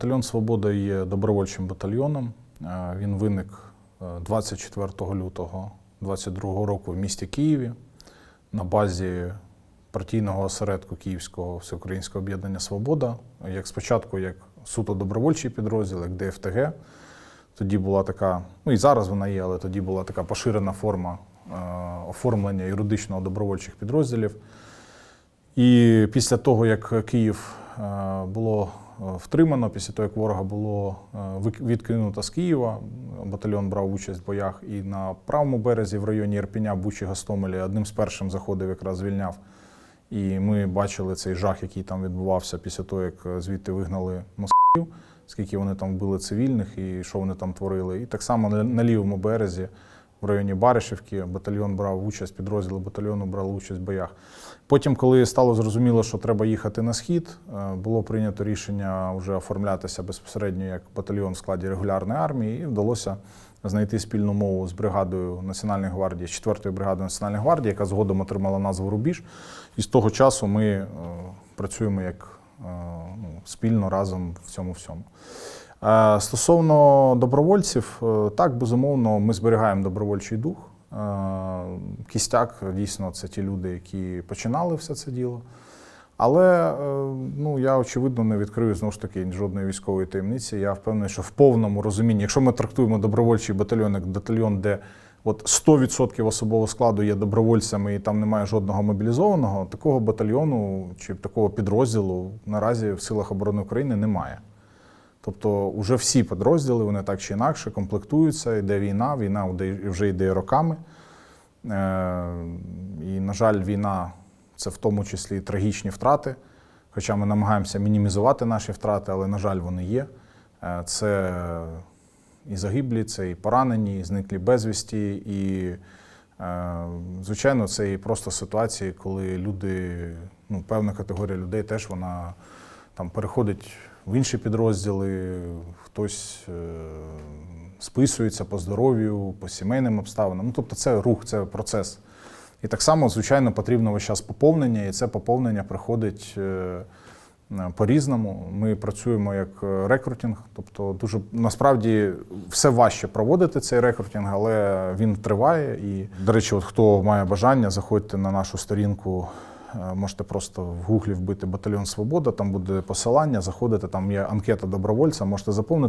Батальйон Свобода є добровольчим батальйоном. Е, Він виник е, 24 лютого 22 року в місті Києві на базі партійного осередку Київського всеукраїнського об'єднання Свобода, як спочатку як суто добровольчий підрозділ, як ДФТГ. Тоді була така, ну і зараз вона є, але тоді була така поширена форма е, оформлення юридичного добровольчих підрозділів. І після того, як Київ е, було е, втримано, після того, як ворога було е, відкинуто з Києва, батальйон брав участь в боях і на правому березі в районі Ірпеня, Бучі, Гостомелі одним з першим заходив, якраз звільняв. І ми бачили цей жах, який там відбувався після того, як е, звідти вигнали москалів, скільки вони там вбили цивільних і що вони там творили. І так само на лівому березі, в районі Баришівки, батальйон брав участь, підрозділи батальйону брали участь в боях. Потім, коли стало зрозуміло, що треба їхати на схід, е, було прийнято рішення вже оформлятися безпосередньо як батальйон в складі регулярної армії, і вдалося знайти спільну мову з бригадою Національної гвардії, 4-ї бригади Національної гвардії, яка згодом отримала назву Рубіж. І з того часу ми е, працюємо як е, ну, спільно разом в цьому всьому. Е, Стосовно добровольців, е, так, безумовно, ми зберігаємо добровольчий дух. Е, Кістяк дійсно це ті люди, які починали все це діло. Але ну, я очевидно не відкрию знову ж таки жодної військової таємниці. Я впевнений, що в повному розумінні, якщо ми трактуємо добровольчий батальйон як батальйон, де от 100% особового складу є добровольцями і там немає жодного мобілізованого, такого батальйону чи такого підрозділу наразі в силах оборони України немає. Тобто, вже всі підрозділи, вони так чи інакше комплектуються, йде війна, війна вже йде роками. Е, І, на жаль, війна це в тому числі трагічні втрати. Хоча ми намагаємося мінімізувати наші втрати, але, на жаль, вони є. Е, Це і загиблі, це і поранені, і зниклі безвісті. І, е, звичайно, це і просто ситуації, коли люди, ну, певна категорія людей теж вона там переходить в інші підрозділи, хтось е, списується по здоров'ю, по сімейним обставинам. Ну, тобто це рух, це процес. І так само, звичайно, потрібно весь час поповнення, і це поповнення приходить е, е, по-різному. Ми працюємо як рекрутинг, тобто дуже насправді все важче проводити цей рекрутинг, але він триває. І, до речі, от хто має бажання, заходьте на нашу сторінку. Е, Можете просто в гуглі вбити батальйон Свобода, там буде посилання, заходите, там є анкета добровольця, можете заповнити.